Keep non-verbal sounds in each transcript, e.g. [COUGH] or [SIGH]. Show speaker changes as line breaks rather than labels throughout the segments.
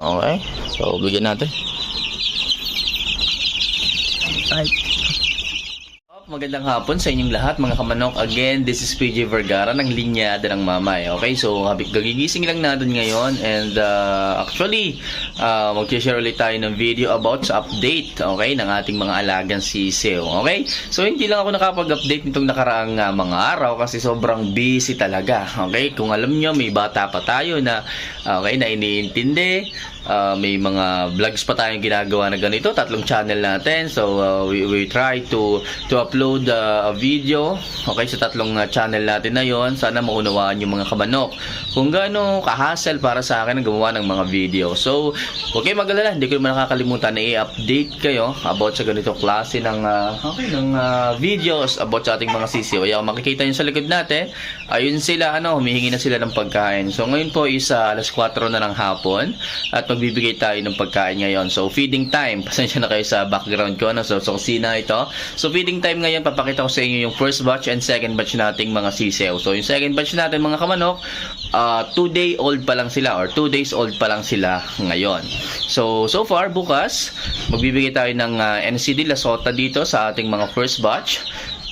Okay. So, bigyan natin.
Right.
Magandang hapon sa inyong lahat mga kamanok. Again, this is PJ Vergara ng Linyada ng Mamay. Okay, so gagigising lang natin ngayon and uh, actually, uh, mag-share ulit tayo ng video about sa update, okay, ng ating mga alagang sisiw. Okay? So hindi lang ako nakapag-update nitong nakaraang uh, mga araw kasi sobrang busy talaga. Okay? Kung alam nyo, may bata pa tayo na okay, na iniintindi Uh, may mga vlogs pa tayong ginagawa na ganito, tatlong channel natin. So uh, we, we try to to upload uh, a video okay sa tatlong uh, channel natin na 'yon. Sana maunawaan yung mga kamanok. Kung gaano ka-hassle para sa akin ang gumawa ng mga video. So, kayong mag-alala, hindi ko naman nakakalimutan na i-update kayo about sa ganito klase ng uh, okay ng uh, videos about sa ating mga sisiw. Ayan, makikita niyo sa likod natin, ayun sila ano, humihingi na sila ng pagkain. So ngayon po is uh, alas 4 na ng hapon at magbibigay tayo ng pagkain ngayon. So, feeding time. [LAUGHS] Pasensya na kayo sa background ko. No? So, so kusina ito. So, feeding time ngayon, papakita ko sa inyo yung first batch and second batch nating mga sisew. So, yung second batch natin mga kamanok, 2 day old pa lang sila or 2 days old pa lang sila ngayon. So, so far, bukas, magbibigay tayo ng uh, NCD Lasota dito sa ating mga first batch.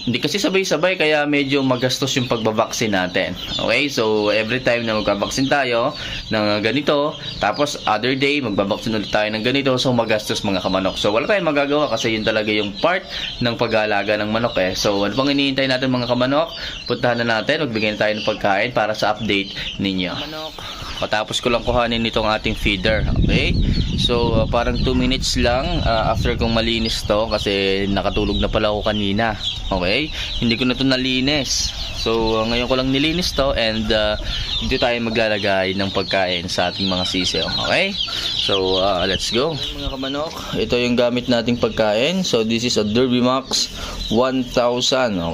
Hindi kasi sabay-sabay kaya medyo magastos yung pagbabaksin natin. Okay? So, every time na magbabaksin tayo ng ganito, tapos other day magbabaksin ulit tayo ng ganito, so magastos mga kamanok. So, wala tayong magagawa kasi yun talaga yung part ng pag-aalaga ng manok eh. So, ano pang iniintay natin mga kamanok? Puntahan na natin, magbigay na tayo ng pagkain para sa update ninyo. Manok. Patapos ko lang kuhanin itong ating feeder. Okay? So, uh, parang 2 minutes lang uh, after kong malinis to kasi nakatulog na pala ako kanina. Okay? Hindi ko na to nalinis. So, uh, ngayon ko lang nilinis to and uh, dito tayo maglalagay ng pagkain sa ating mga sisiw. Okay? So, uh, let's go. Mga kamanok, ito yung gamit nating pagkain. So, this is a Derby Max 1000.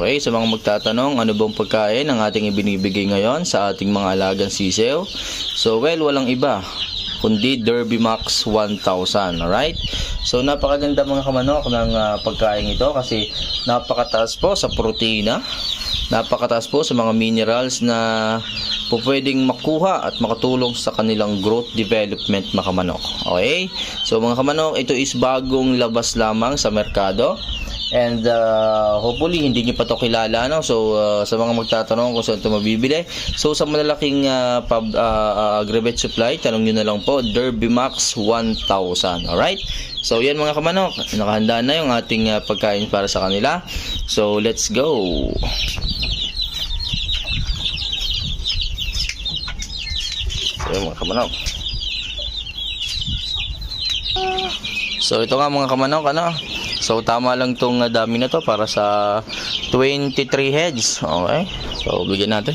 Okay? Sa mga magtatanong, ano bang pagkain ang ating ibinibigay ngayon sa ating mga alagang sisiw? So, well, walang iba kundi Derby Max 1000. Alright? So, napakaganda mga kamanok ng uh, pagkain ito kasi napakataas po sa protina, napakataas po sa mga minerals na po pwedeng makuha at makatulong sa kanilang growth development mga kamanok. Okay? So, mga kamanok, ito is bagong labas lamang sa merkado. And uh, hopefully hindi niyo pa to kilala no. So uh, sa mga magtatanong kung saan to mabibili. So sa malalaking uh, pub, uh, uh, supply, tanong niyo na lang po Derby Max 1000. All right? So yan mga kamanok, nakahanda na yung ating uh, pagkain para sa kanila. So let's go. So mga kamanok. So ito nga mga kamanok ano. So tama lang tong uh, dami na to para sa 23 heads. Okay. So bigyan natin.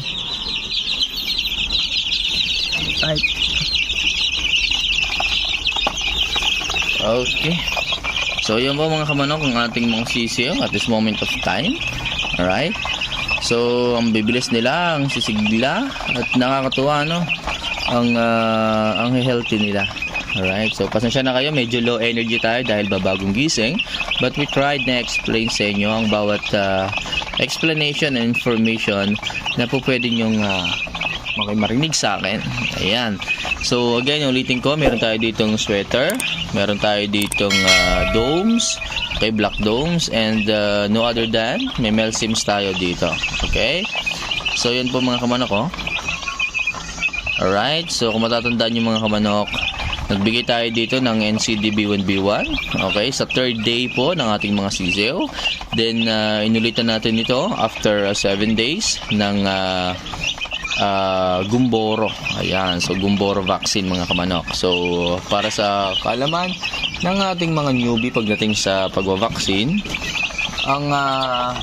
Okay. So yun po mga kamanok ang ating mga sisiyo at this moment of time. Alright. So ang bibilis nila, ang sisigla at nakakatuwa no. Ang uh, ang healthy nila. Alright, so pasensya na kayo, medyo low energy tayo dahil babagong gising. But we tried na explain sa inyo ang bawat uh, explanation and information na po pwede nyong uh, makimarinig sa akin. Ayan. So again, ulitin ko, meron tayo ditong sweater, meron tayo ditong uh, domes, okay, black domes, and uh, no other than, may Mel Sims tayo dito. Okay? So yan po mga kamanok ko. Alright, so kung matatandaan yung mga kamanok, nagbigay tayo dito ng NCD B1B1, okay, sa third day po ng ating mga sisiw. Then, uh, inulitan natin ito after 7 days ng uh, uh, Gumboro. Ayan, so Gumboro vaccine mga kamanok. So, para sa kaalaman ng ating mga newbie pagdating sa pagwavaksin, ang uh,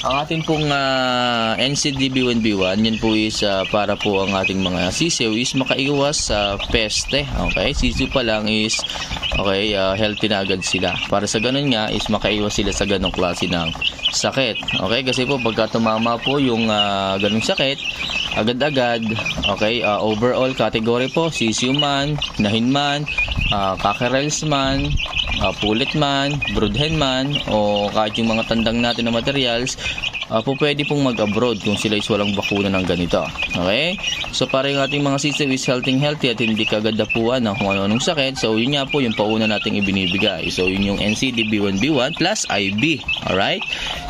ang ating pong uh, NCDB1B1, yan po is uh, para po ang ating mga sisiw is makaiwas sa peste. Okay? Sisiw pa lang is okay, uh, healthy na agad sila. Para sa ganun nga is makaiwas sila sa ganong klase ng sakit. Okay? Kasi po pagka tumama po yung uh, ganong sakit, agad-agad, okay, uh, overall category po, sisiw man, hinahin man, uh, kakerels man, uh, pulit man, broodhen man, o kahit yung mga tandang natin na materials, uh, po pwede pong mag-abroad kung sila is walang bakuna ng ganito. Okay? So para yung ating mga sisiw is healthy healthy at hindi kagad dapuan ng kung ano-anong sakit. So yun nga po yung pauna nating ibinibigay. So yun yung NCD B1B1 plus IB. Alright?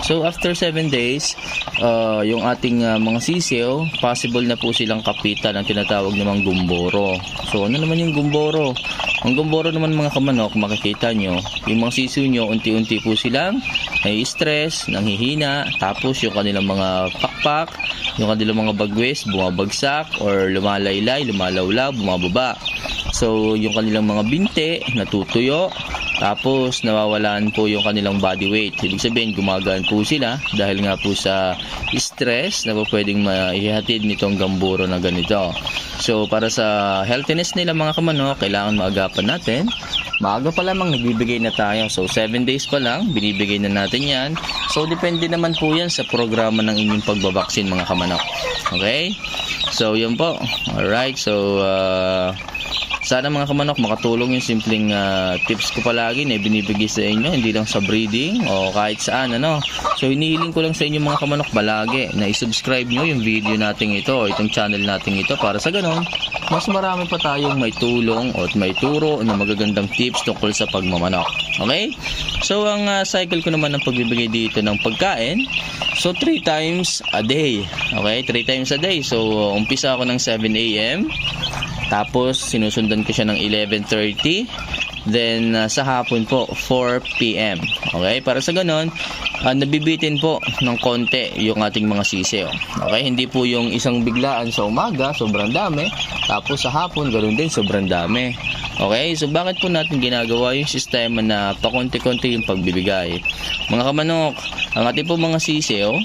So after 7 days, uh, yung ating uh, mga sisiw, possible na po silang kapitan ang tinatawag namang gumboro. So ano naman yung gumboro? Ang gumboro naman mga kamanok, makikita nyo, yung mga sisiw nyo, unti-unti po silang nai-stress, nanghihina, tapos yung kanilang mga pakpak, yung kanilang mga bagwes, bumabagsak, or lumalaylay, lumalawlaw, bumababa. So, yung kanilang mga binte, natutuyo, tapos nawawalan po yung kanilang body weight. Ibig sabihin, gumagaan po sila dahil nga po sa stress na po pwedeng maihatid nitong gamburo na ganito. So, para sa healthiness nila mga kamanok, kailangan maagapan natin. Maaga pa lamang nagbibigay na tayo. So, 7 days pa lang, binibigay na natin yan. So, depende naman po yan sa programa ng inyong pagbabaksin mga kamanok. Okay? So, yun po. Alright. So, uh, sana mga kamanok makatulong yung simpleng ah, tips ko palagi na binibigay sa inyo hindi lang sa breeding o kahit saan ano. So hinihiling ko lang sa inyo mga kamanok palagi na i-subscribe nyo yung video natin ito o itong channel natin ito para sa ganon mas marami pa tayong may tulong o may turo na magagandang tips tungkol sa pagmamanok. Okay? So ang ah, cycle ko naman ng pagbibigay dito ng pagkain so 3 times a day. Okay? 3 times a day. So umpisa ako ng 7 a.m. Tapos sinusundan ko siya ng 11:30. Then uh, sa hapon po 4 PM. Okay? Para sa ganon, uh, nabibitin po ng konti yung ating mga sisiyo. Okay? Hindi po yung isang biglaan sa umaga, sobrang dami. Tapos sa hapon, ganoon din, sobrang dami. Okay? So bakit po natin ginagawa yung sistema na pakonti-konti yung pagbibigay? Mga kamanok, ang ating po mga sisiyo,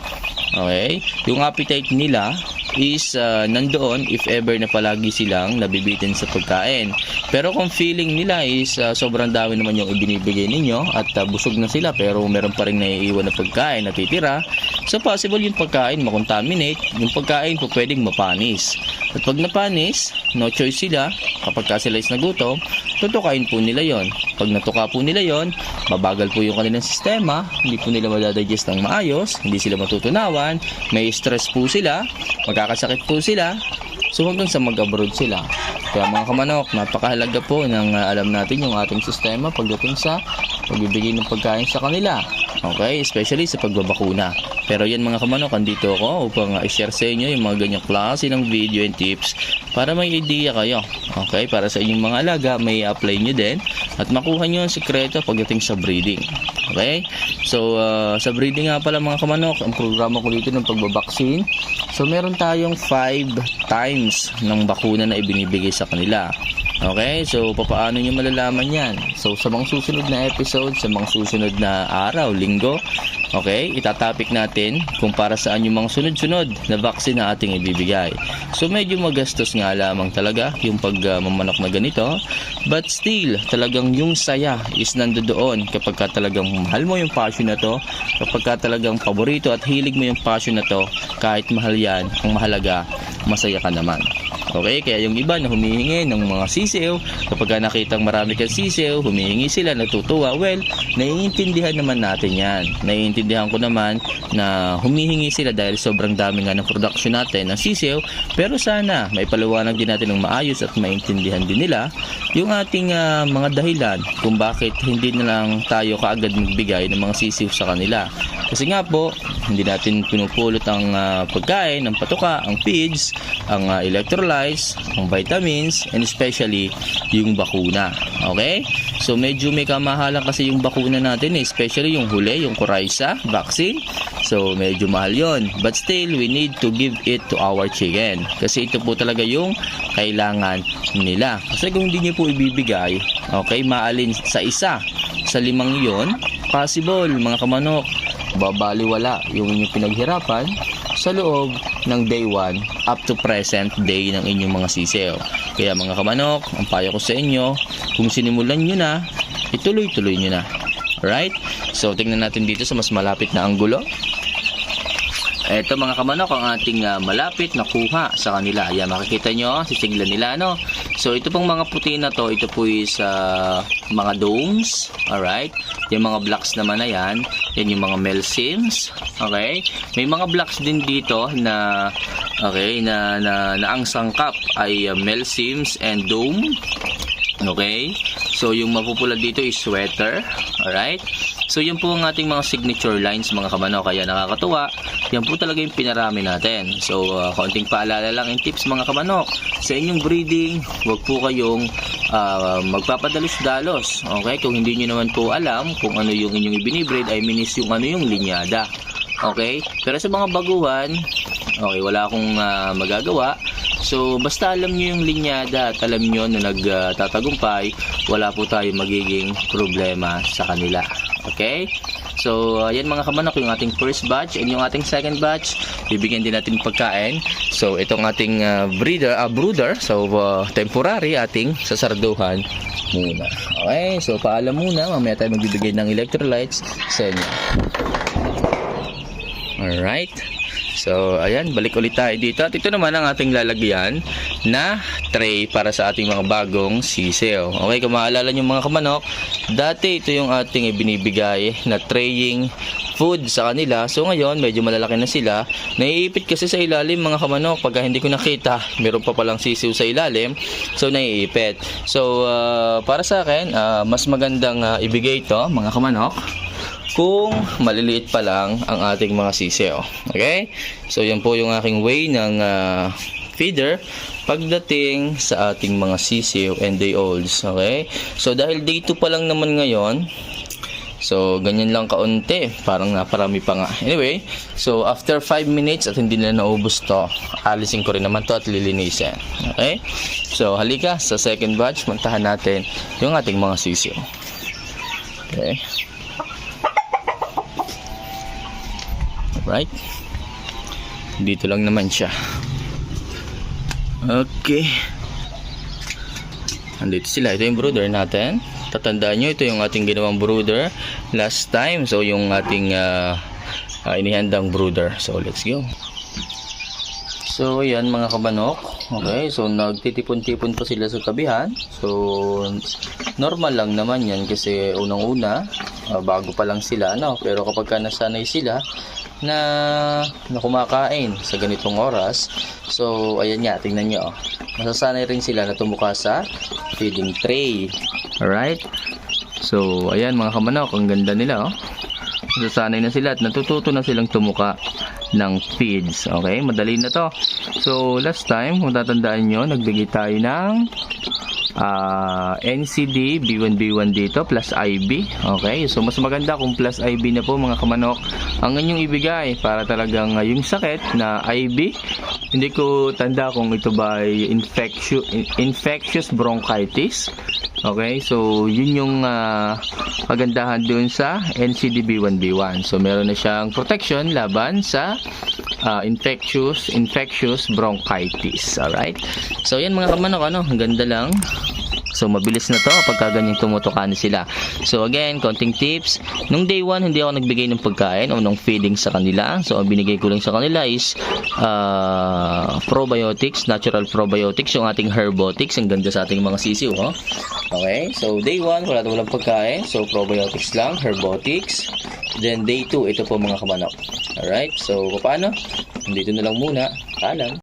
okay, yung appetite nila is uh, nandoon if ever na palagi silang nabibitin sa pagkain. Pero kung feeling nila is uh, sobrang dami naman yung ibinibigay ninyo at uh, busog na sila pero meron pa rin naiiwan na pagkain na titira, so possible yung pagkain makontaminate, yung pagkain po pwedeng mapanis. At pag napanis, no choice sila, kapag ka sila is nagutom, tutukain po nila yon. Pag natuka po nila yon, mabagal po yung kanilang sistema, hindi po nila madadigest ng maayos, hindi sila matutunawan, may stress po sila, magkakasakit po sila, so hanggang sa mag-abroad sila. Kaya mga kamanok, napakahalaga po ng uh, alam natin yung ating sistema pagdating sa pagbibigay ng pagkain sa kanila. Okay? Especially sa pagbabakuna. Pero yan mga kamanok, andito ako upang i-share sa inyo yung mga ganyang klase ng video and tips para may idea kayo. Okay? Para sa inyong mga alaga, may apply nyo din at makuha nyo ang sikreto pagdating sa breeding. Okay? So, uh, sa breeding nga pala mga kamanok, ang programa ko dito ng pagbabaksin. So, meron tayong 5 times ng bakuna na ibinibigay sa kanila. Okay, so papaano nyo malalaman yan? So sa mga susunod na episode, sa mga susunod na araw, linggo, okay, itatopic natin kung para saan yung mga sunod-sunod na vaccine na ating ibibigay. So medyo magastos nga lamang talaga yung pagmamanok na ganito, but still, talagang yung saya is nandoon kapag ka talagang mahal mo yung passion na to, kapag ka talagang paborito at hilig mo yung passion na to, kahit mahal yan, ang mahalaga, masaya ka naman. Okay, kaya yung iba na humihingi ng mga sisiw, kapag ka nakitang marami kang sisiw, humihingi sila, natutuwa. Well, naiintindihan naman natin yan. Naiintindihan ko naman na humihingi sila dahil sobrang dami nga ng production natin ng sisiw. Pero sana, may paliwanag din natin ng maayos at maintindihan din nila yung ating ah, mga dahilan kung bakit hindi na lang tayo kaagad magbigay ng mga sisiw sa kanila. Kasi nga po, hindi natin pinupulot ang ah, pagkain, ang patuka, ang feeds, ang ah, electrolytes, ang vitamins, and especially yung bakuna. Okay? So medyo may kamahalan kasi yung bakuna natin eh, especially yung huli, yung Coryza vaccine. So medyo mahal yon. But still, we need to give it to our chicken. Kasi ito po talaga yung kailangan nila. Kasi kung hindi niyo po ibibigay, okay, maalin sa isa sa limang yon, possible mga kamanok, babaliwala yung inyong pinaghirapan sa loob ng day 1 up to present day ng inyong mga sisew. Kaya mga kamanok, ang payo ko sa inyo, kung sinimulan nyo na, ituloy-tuloy nyo na. Alright? So, tingnan natin dito sa mas malapit na anggulo. Ito mga kamanok ang ating ah, malapit na kuha sa kanila. Ayan, makikita nyo, sisiglan nila, no? So ito pong mga puti na to, ito po is ah, mga domes, alright? Yung mga blocks naman na yan, yan yung mga melsims, okay? May mga blocks din dito na okay, na na, na ang sangkap ay uh, melsims and dome. Okay? So yung mapupula dito is sweater, alright? So yun po ang ating mga signature lines mga kamano kaya nakakatuwa. Yan po talaga yung pinarami natin. So uh, konting paalala lang in tips mga kamanok. Sa inyong breeding, wag po kayong uh, magpapadalos-dalos. Okay? Kung hindi nyo naman po alam kung ano yung inyong ibinibreed, I mean yung ano yung linyada. Okay? Pero sa mga baguhan, okay, wala akong ah, magagawa. So, basta alam nyo yung linyada at alam nyo na nagtatagumpay, wala po tayo magiging problema sa kanila. Okay? So, ayan mga kamanok, yung ating first batch and yung ating second batch, bibigyan din natin pagkain. So, itong ating ah, breeder, ah, brooder, so ah, temporary ating sasarduhan muna. Okay? So, paalam muna, mamaya tayo magbibigay ng electrolytes sa inyo. Alright. So, ayan, balik ulit tayo dito. At ito naman ang ating lalagyan na tray para sa ating mga bagong sisiyo. Okay, kung maalala nyo mga kamanok, dati ito yung ating ibinibigay na traying food sa kanila. So, ngayon, medyo malalaki na sila. Naiipit kasi sa ilalim mga kamanok. Pagka hindi ko nakita, meron pa palang sisiw sa ilalim. So, naiipit. So, ah, para sa akin, ah, mas magandang ah, ibigay ito mga kamanok kung maliliit pa lang ang ating mga sisiyo. Okay? So, yan po yung aking way ng ah, feeder pagdating sa ating mga sisiyo and day olds. Okay? So, dahil day 2 pa lang naman ngayon, So, ganyan lang kaunti. Parang naparami pa nga. Anyway, so after 5 minutes at hindi na naubos to, alisin ko rin naman to at lilinisin. Okay? So, halika sa second batch, mantahan natin yung ating mga sisiyo. Okay? Right? Dito lang naman siya. Okay. Andito sila. Ito yung brooder natin. Tatandaan nyo, ito yung ating ginawang brooder last time. So, yung ating ah, ah, inihandang brooder. So, let's go. So, yan mga kabanok. Okay, so nagtitipon-tipon pa sila sa tabihan. So, normal lang naman yan kasi unang-una, ah, bago pa lang sila, no? Pero kapag ka nasanay sila na, na kumakain sa ganitong oras, so, ayan nga, tingnan nyo. oh. Masasanay rin sila na tumuka sa feeding tray. Alright? So, ayan mga kamanok, ang ganda nila, oh. Nasasanay na sila at natututo na silang tumuka ng feeds. Okay, madali na to. So, last time, kung tatandaan nyo, nagbigay tayo ng ah, NCD B1B1 dito plus IB. Okay, so mas maganda kung plus IB na po mga kamanok ang inyong ibigay para talagang ah, yung sakit na IB hindi ko tanda kung ito ba ay infectious, infectious bronchitis. Okay, so yun yung ah, kagandahan dun sa NCDB1B1. So meron na siyang protection laban sa ah, infectious infectious bronchitis. Alright? So yan mga kamanok, ano, ang ganda lang. So mabilis na to kapag ganyan tumutukan sila. So again, konting tips. Nung day 1, hindi ako nagbigay ng pagkain o ng feeding sa kanila. So ang binigay ko lang sa kanila is ah, probiotics, natural probiotics, yung ating herbotics. Ang ganda sa ating mga sisiw. Oh. Okay, so day 1, wala walang pagkain. So probiotics lang, herbotics. Then day 2, ito po mga kamanok. Alright, so paano? Dito na lang muna. Paalam.